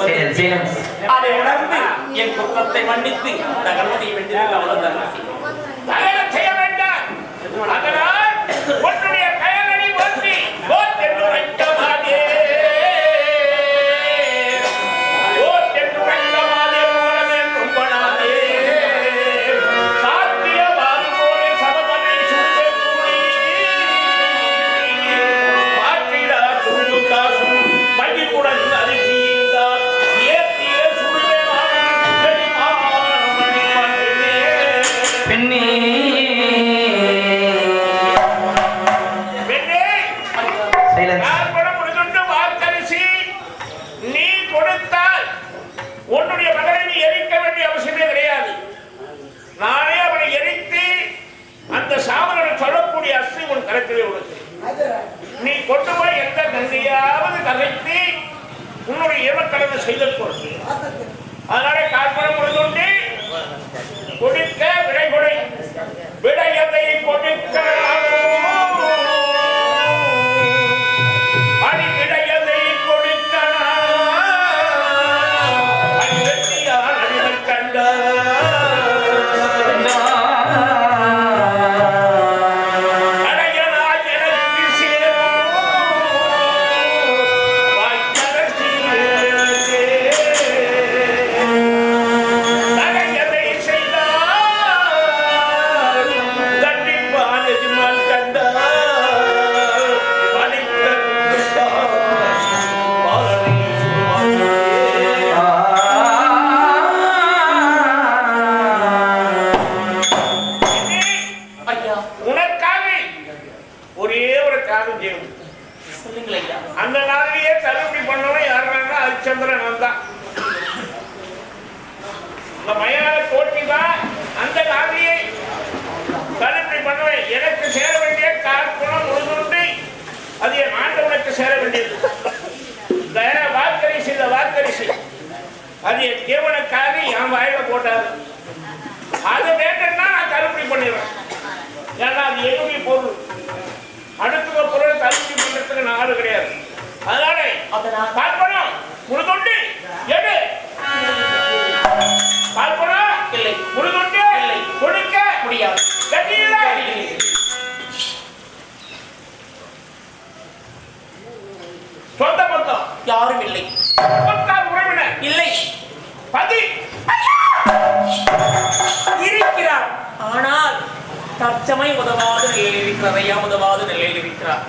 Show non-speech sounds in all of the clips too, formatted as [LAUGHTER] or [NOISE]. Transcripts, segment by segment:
சரி. அதை உணர்ந்து என் குற்றத்தை மன்னித்து தகவல் செய்ய வேண்டியது அவ்வளவுதான் தகனம் செய்ய வேண்டாம் நீ கொண்டு போய் எந்த கங்கையாவது கதைத்து உன்னுடைய இயமக்கடனை செய்தல் கொடுத்து அதனால காற்பணம் கொடுத்துண்டு கொடுக்க விடை கொடை விடை எதையும் கொடுக்க சொல்லுங்கள் ஐயா. அந்த நாளிலேயே தள்ளுபடி பண்ணவன் யாருன்னா ஹரிச்சந்திரன் இந்த மயான கோட்டி தான் அந்த நாளிலேயே தள்ளுபடி பண்ணுவேன் எனக்கு சேர வேண்டிய கார்குணம் முழுதுண்டு அது என் ஆண்டவனுக்கு சேர வேண்டியது. வாக்கரிசி இந்த வாக்கரிசி அது என் தேவனுக்காக என் வாயில போட்டாரு. அது வேண்டும்னா நான் தள்ளுபடி பண்ணிடுறேன் ஏன்னா அது என்னுடைய பொருள் அடுத்த பொருள் தள்ளுபடி ஆளு கிடையாது. அதனால பார்ப்பனம் முழுதொண்டு எடு. பார்ப்பனம் இல்லை. முழுதொண்டு இல்லை. கொடுக்க முடியாது. சொந்த பந்தம். யாரும் இல்லை. உறவினர். இல்லை. பதி. இருக்கிறார். ஆனால் தற்சமை உதவாத நிலையில் இருக்கிறார் ஐயா உதவாத நிலையில் இருக்கிறார்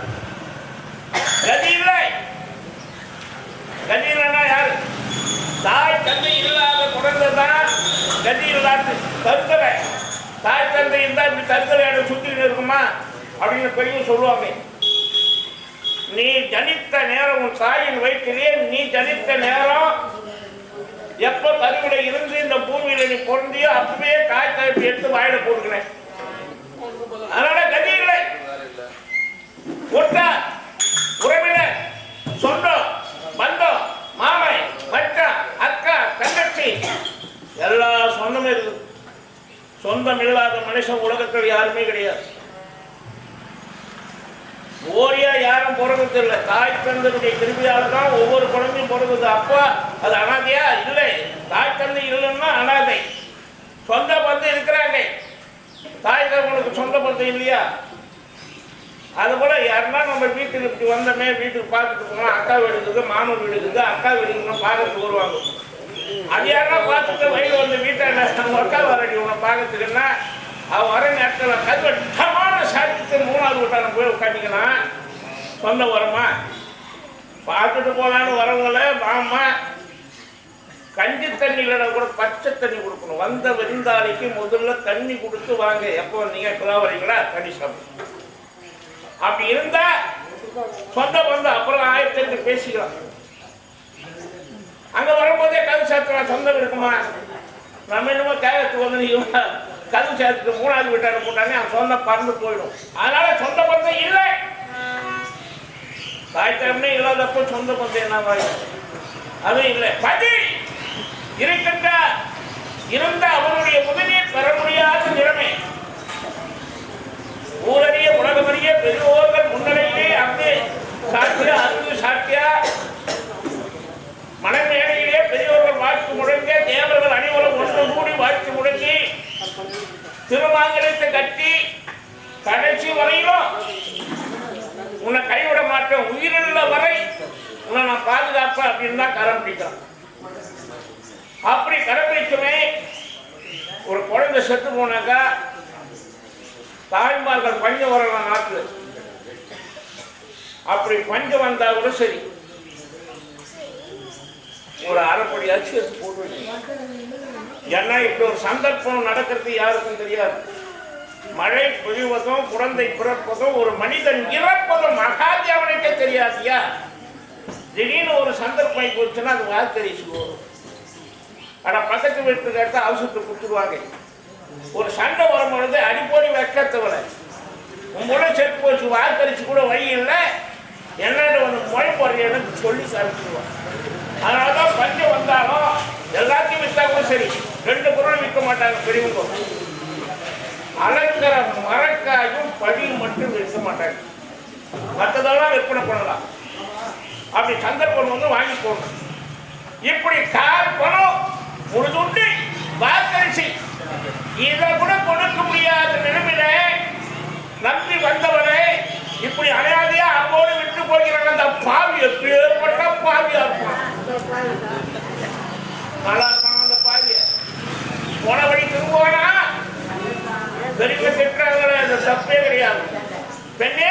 கதி இல்லை கதி யாரு? தாய் தந்தை இல்லாத குழந்தைதான் கதி இல்லாத தருத்தலை தாய் தந்தை இருந்தால் இப்படி தருத்தலையோட சுத்திட்டு இருக்குமா? அப்படின்னு பெரிய சொல்லுவாங்க. நீ ஜனித்த நேரம் உன் தாயின் வயிற்றிலே நீ ஜனித்த நேரம் எப்ப கருவில இருந்து இந்த பூமியில நீ பொருந்தியோ அப்பவே தாய் கருப்பு எடுத்து வாயில போட்டுக்கிறேன் அதனால கதி இல்லை. ஒட்டா. உறவினர் சொந்தம் பந்தம் மாமை மச்சான் அக்கா தங்கச்சி. எல்லா சொந்தமும் இருக்குது சொந்தம் இல்லாத மனுஷன் உலகத்தில் யாருமே கிடையாது. ஓரியா யாரும் பிறகுறது இல்லை. தாய் தந்தனுடைய கிருபியால தான் ஒவ்வொரு குழந்தையும் பிறகுது அப்பா அது அனாதையா? இல்லை. தாய் தந்தை இல்லைன்னா அனாதை. சொந்த பந்தம் இருக்கிறாங்க. தாய் தகவனுக்கு சொந்த பந்தம் இல்லையா? அது போல யாருன்னா நம்ம வீட்டுக்கு இப்படி வந்தோமே வீட்டுக்கு பார்த்துட்டு போனோம் அக்கா வீடு இருக்குது மாமன் வீடு இருக்குது அக்கா வீடுக்குலாம் பார்க்கறதுக்கு வருவாங்க. அது யாருன்னா பார்த்துட்டு வயது வந்து வீட்டை நம்ம அக்கா வரடி உன்னை பார்க்கறதுக்குன்னா அவன் வர நேரத்தில் கல்வெட்டமான சாத்தியத்தை மூணாவது வீட்டான போய் உட்காந்துக்கலாம் சொந்த வரமா பார்த்துட்டு போகலான்னு வரவங்கள மாமா. கஞ்சி தண்ணி கூட பச்சை தண்ணி கொடுக்கணும். வந்த விருந்தாளிக்கு முதல்ல தண்ணி கொடுத்து வாங்க. எப்போ வந்தீங்க இப்போதான் வரீங்களா? தண்ணி சாப்பிடுங்க அப்படி இருந்தா சொந்த பந்தம் அப்புறம் ஆயிரத்தி எட்டு பேசிக்கலாம். அங்க வரும்போதே கது சேர்த்துலாம் சொந்தம் இருக்குமா? நம்ம என்னமோ தேகத்துக்கு வந்து நீங்க கது மூணாவது விட்டாரு போட்டாங்க அவன் சொந்தம் பறந்து போயிடும். அதனால சொந்த பந்தம் இல்லை. தாய் தகமே இல்லாதப்போ சொந்த பந்தம் என்ன மாதிரி? அதுவும் இல்லை. பதி இருக்கின்ற இருந்த அவனுடைய முதலில் பெற முடியாத நிலைமை ஊரறிய உலகமறிய பெரியோர்கள் முன்னணியிலே அங்கு சாட்சியா அன்பு சாட்சியா. மலைமேடையிலே பெரியோர்கள் வாழ்த்து முழங்க தேவர்கள் அனைவரும் ஒன்று கூடி வாழ்த்து முழங்கி திருமாங்கலத்தை கட்டி கடைசி வரையிலும் உன்னை கைவிட மாட்டேன். உயிரிழந்த வரை உன்னை நான் பாதுகாப்பேன் அப்படின்னு தான் கரம் பிடிக்கிறான். அப்படி கரம் ஒரு குழந்தை செத்து போனாக்கா தாய்மார்கள் பஞ்சம் வரலாம் நாட்டில். அப்படி பஞ்சம் வந்தா கூட சரி. ஒரு அரைப்படி அரிசி எடுத்து போட்டு ஏன்னா இப்படி ஒரு சந்தர்ப்பம் நடக்கிறது யாருக்கும் தெரியாது. மழை பொழிவதும் குழந்தை பிறப்பதும் ஒரு மனிதன் இறப்பதும் மகாதேவனுக்கே தெரியாதியா திடீர்னு ஒரு சந்தர்ப்பம் போச்சுன்னா அது வாழ்க்கை வரும் ஆனா பக்கத்து வீட்டுக்கு எடுத்து அவசரத்தை கொடுத்துருவாங்க. ஒரு சண்டை வரும் பொழுது அடிப்பொடி வெக்கத்தவர உங்களோட செத்து போச்சு வாக்களிச்சு கூட வழி இல்லை. என்னென்ன ஒன்று மொழி போடுறேன்னு சொல்லி சாப்பிட்டுருவான். அதனால தான் பஞ்சம் வந்தாலும் எல்லாத்தையும் விற்றா கூட சரி. ரெண்டு பொருளும் விற்க மாட்டாங்க பெரியவங்க. அலங்கர மரக்காயும் படியும் மட்டும் விற்க மாட்டாங்க. மற்றதெல்லாம் விற்பனை பண்ணலாம். அப்படி சந்தர்ப்பம் வந்து வாங்கி போடணும். இப்படி கார் பணம் முழுதுண்டு வாக்கரிசி இதை கூட கொடுக்க முடியாத நிலைமையில நம்பி வந்தவனே இப்படி அனாதையா அம்மோடு விட்டு போகிறான். அந்த பாவி எப்பேற்பட்ட பாவியா இருப்பான். நல்லா இருப்பான் அந்த பாவிய. போன வழி திரும்புவானா? பெரிய திட்டுறாங்களே அந்த தப்பே கிடையாது. பெண்ணே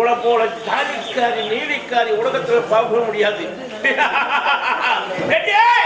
இவ்வளவு போல ஜாலிக்காரி நீலிக்காரி உலகத்துல பார்க்க முடியாது. [LAUGHS]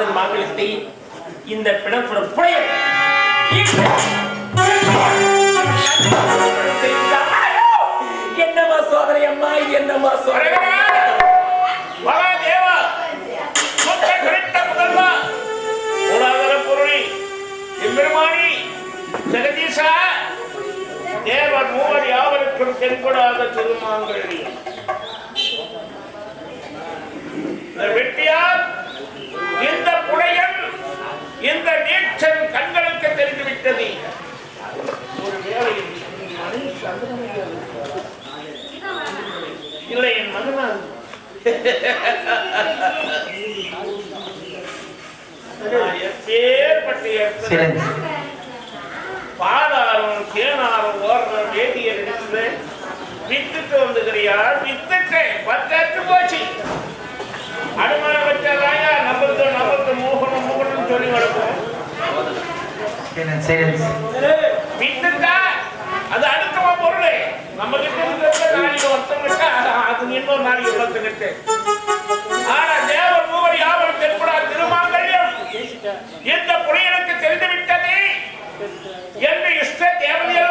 காணக்கூடாது மாங்கலத்தை இந்த பிணப்புடன் புனைய என்னம்மா சோதனை அம்மா? என்னம்மா சோதனை? மகாதேவா சுத்த தேவர் மூவர் யாவருக்கும் தென்படாத திருமாங்கழி கவி இல்லை என் மகனார். பாலாரும் தேனாரும் ஓடுற வேதியை எடுத்து வித்துட்டு வந்துக்கிறியா வித்துட்டேன் பத்தாட்டு போச்சு. அனுமான வச்சாலாயா நம்மளுக்கு நம்மளுக்கு மூகணும் மூகணும் சொல்லி வளர்ப்போம். சைலன்ஸ் சைலன்ஸ் வித்துட்டா அது அடுத்தவ பொருள். நம்ம கிட்ட இருக்கிறத நாளைக்கு ஒருத்தவங்கிட்ட அது இன்னொரு நாளைக்கு ஒருத்தங்கிட்ட. ஆனா தேவர் மூவர் யாவரும் தென்படா திருமாங்கல்யம். இந்த புரியனுக்கு தெரிந்து விட்டது என்று இஷ்ட தேவதையெல்லாம்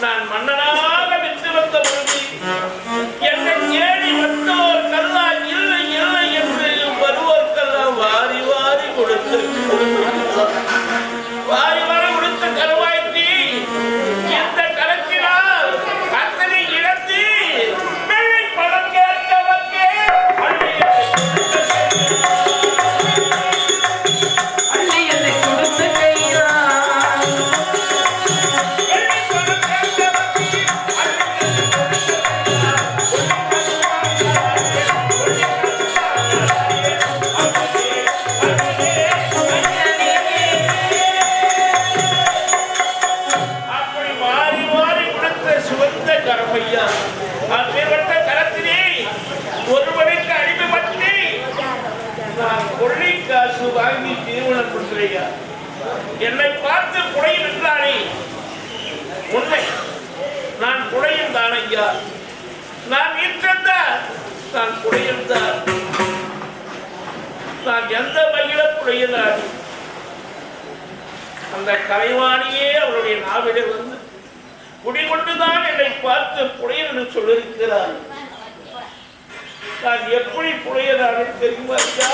நான் மன்னனாக விட்டு வந்த பொழுது என்னை தேடி வந்தோர் கல்லால் இல்லை இல்லை என்று வருவோர்க்கெல்லாம் வாரி வாரி கொடுத்து என்னை பார்த்து குடையில் நின்றானே. உண்மை நான் குடையில் தான் ஐயா. நான் வீட்டிருந்தால் நான் குடையில் தான் நான் எந்த வகையில குடையிலானே அந்த கலைவாணியே அவருடைய நாவிலே வந்து குடிகொண்டுதான் என்னை பார்த்து புடையல் என்று சொல்லியிருக்கிறார் நான் எப்படி புடையலானு தெரியுமா ஐயா?